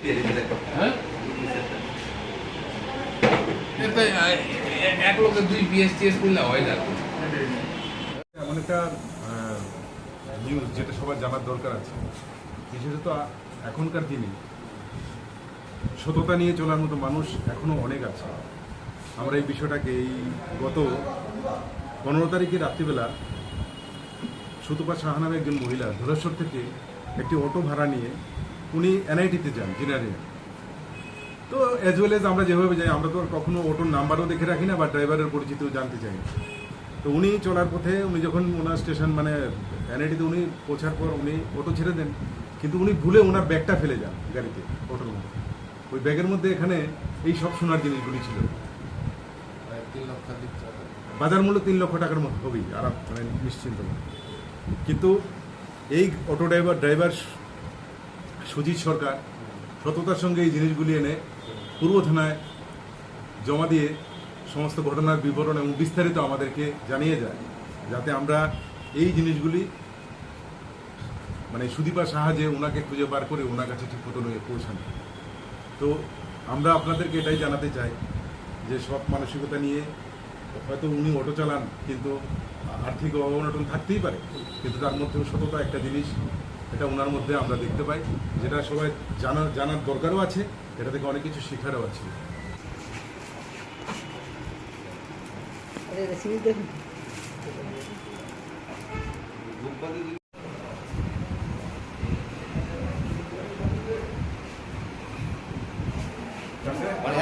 হ্যাঁ হয় এমন একটা নিউজ যেটা সবার জানার দরকার আছে বিশেষত এখনকার দিনে সততা নিয়ে চলার মতো মানুষ এখনও অনেক আছে আমরা এই বিষয়টাকে এই গত পনেরো তারিখে রাত্রিবেলা সুতপা সাহা নামে একজন মহিলা ধলেশ্বর থেকে একটি অটো ভাড়া নিয়ে উনি এনআইটিতে যান জেনারেল তো অ্যাজ ওয়েল এজ আমরা যেভাবে যাই, আমরা তো আর কখনো অটোর নাম্বারও দেখে রাখি না বা ড্রাইভারের পরিচিতিও জানতে চাই না তো উনি চলার পথে উনি যখন ওনার স্টেশন মানে এনআইটিতে উনি পৌঁছার পর উনি অটো ছেড়ে দেন, কিন্তু উনি ভুলে ওনার ব্যাগটা ফেলে যান গাড়িতে অটোর মধ্যে ওই ব্যাগের মধ্যে এখানে এই সব সোনার জিনিসগুলি ছিল। বাজার মূল্য তিন লক্ষ টাকার মতো, হবেই আর মানে নিশ্চিন্ত। কিন্তু এই auto driver driver Sujit Sarkar সততার সঙ্গে এই জিনিসগুলি এনে পূর্ব থানায় জমা দিয়ে সমস্ত ঘটনার বিবরণ এবং বিস্তারিত আমাদেরকে জানিয়ে যায়, যাতে আমরা এই জিনিসগুলি মানে সুদীপার সাহায্যে ওনাকে খুঁজে বার করে ওনার কাছে ঠিক মতো নিয়ে পৌঁছানো। তো আমরা আপনাদেরকে এটাই জানাতে চাই যে সব মানসিকতা নিয়ে হয়তো উনি অটো চালান, কিন্তু আর্থিক অবনটন থাকতেই পারে, কিন্তু তার মধ্যেও সততা একটা জিনিস এটা ওনার মধ্যে আমরা দেখতে পাই, যেটা সবাই জানার জানার দরকারও আছে, এটা থেকে অনেক কিছু শেখারও আছে। মানে